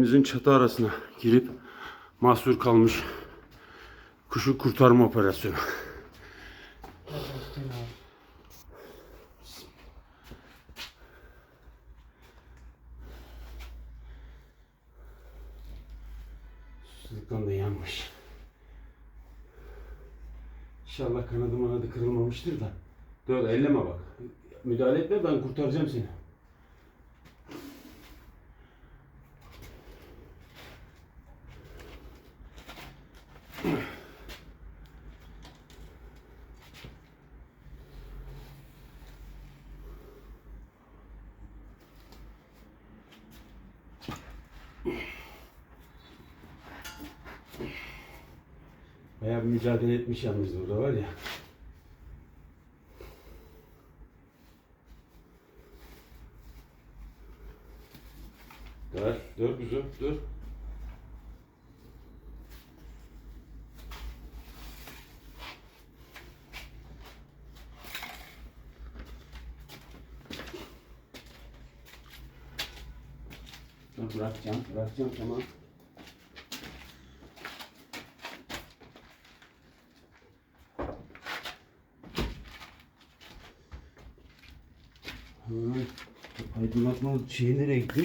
Denizin çatı arasına girip mahsur kalmış kuşu kurtarma operasyonu. Susuzluktan da yanmış. İnşallah kanadı manadı kırılmamıştır da. Dur elleme bak. Müdahale etme ben kurtaracağım seni. Bayağı bir mücadele etmiş yalnız burada var ya. Dur, dur kuzum, dur. Dur bırakacağım, bırakacağım tamam. Aydınlatma şeyi nereye gitti?